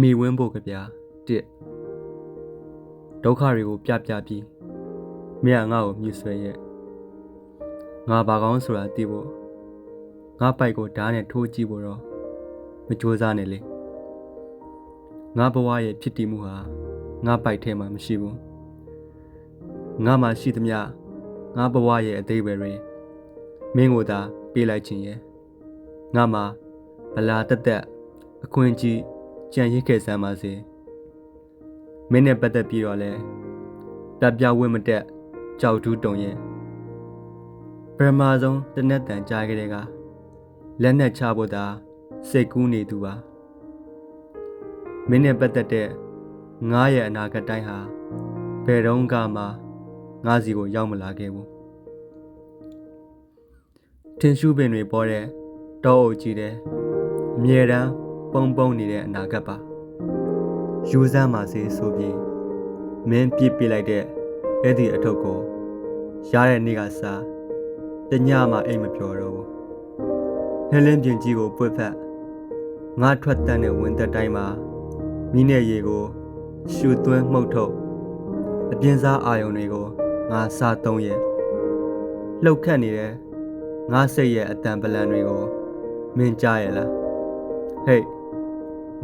မိဝင်းဖို့ကြဗျာတစ်ဒုက္ခတွေကိုပြပြပြီးမင်းကငါ့ကိုမြှဆွဲရဲ့ငါဘာကောင်းဆိုတာသိဖို့ငါပိုက်ကိုဓာတ်နဲ့ထိုးကြည့်ဖို့တော့မကြိုးစားနဲ့လေငါဘဝရဲ့ဖြစ်တည်မှုဟာငါပိုက်ထဲမှာမရှိဘူးငါမှရှိသမျှငါဘဝရဲ့အသေးပဲတွေမင်းကိုသာပေးလိုက်ခြင်းရဲ့ငါမှဗလာတက်တက်အခွင့်အကြီး ကြံရစ်ခဲ့စမ်းပါစေမင်းနဲ့ပတ်သက်ပြီးတော့လဲတပ်ပြဝင့်မတက်ကြောက်တူးတုံရဲ့ပရမဆုံးတနက်တန်ကြားခဲ့တဲ့ကလက်နဲ့ချဖို့သာစိတ်ကူးနေသူပါမင်းနဲ့ပတ်သက်တဲ့ငါရဲ့အနာဂတ်တိုင်းဟာဘယ်တော့မှငါစီကိုရောက်မလာခဲ့ဘူးထင်ရှုပင်တွေပေါ်တဲ့တောအုပ်ကြီးတဲ့အမြဲတမ်း ပုံပုံနေတဲ့အနာဂတ်ပါယူစမ်းပါစေဆိုပြီးမင်းပြစ်ပြလိုက်တဲ့အဲ့ဒီအထုပ်ကိုရတဲ့နေ့ကစားတညမှအိမ်မပြောတော့ဘူးဟဲလင်းပြင်ကြီးကိုပွက်ဖက်ငါထွက်တန်းတဲ့ဝင်သက်တိုင်းမှာမိနဲ့ရေကိုရှူသွင်းမှုတ်ထုတ်အပြင်းစားအာယုံတွေကိုငါစားသုံးရဲ့လှုပ်ခတ်နေတဲ့ငါစိတ်ရဲ့အတန်ပလန်တွေကိုမင်းကြားရဲ့လားဟေး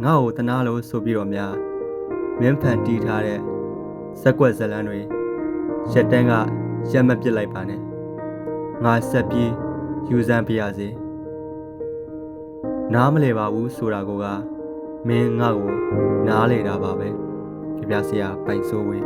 ငါ့ကိုတနာလို့ဆိုပြီးတော့များမင်းဖန်တီးထားတဲ့ဇက်ကွက်ဇလန်းတွေရက်တန်းကရက်မပစ်လိုက်ပါနဲ့ငါဆက်ပြီးယူစမ်းပြရစေနားမလဲပါဘူးဆိုတာကိုကမင်းငါ့ကိုနားလေတာပါပဲကြပြဆရာပိုင်စိုးဝေး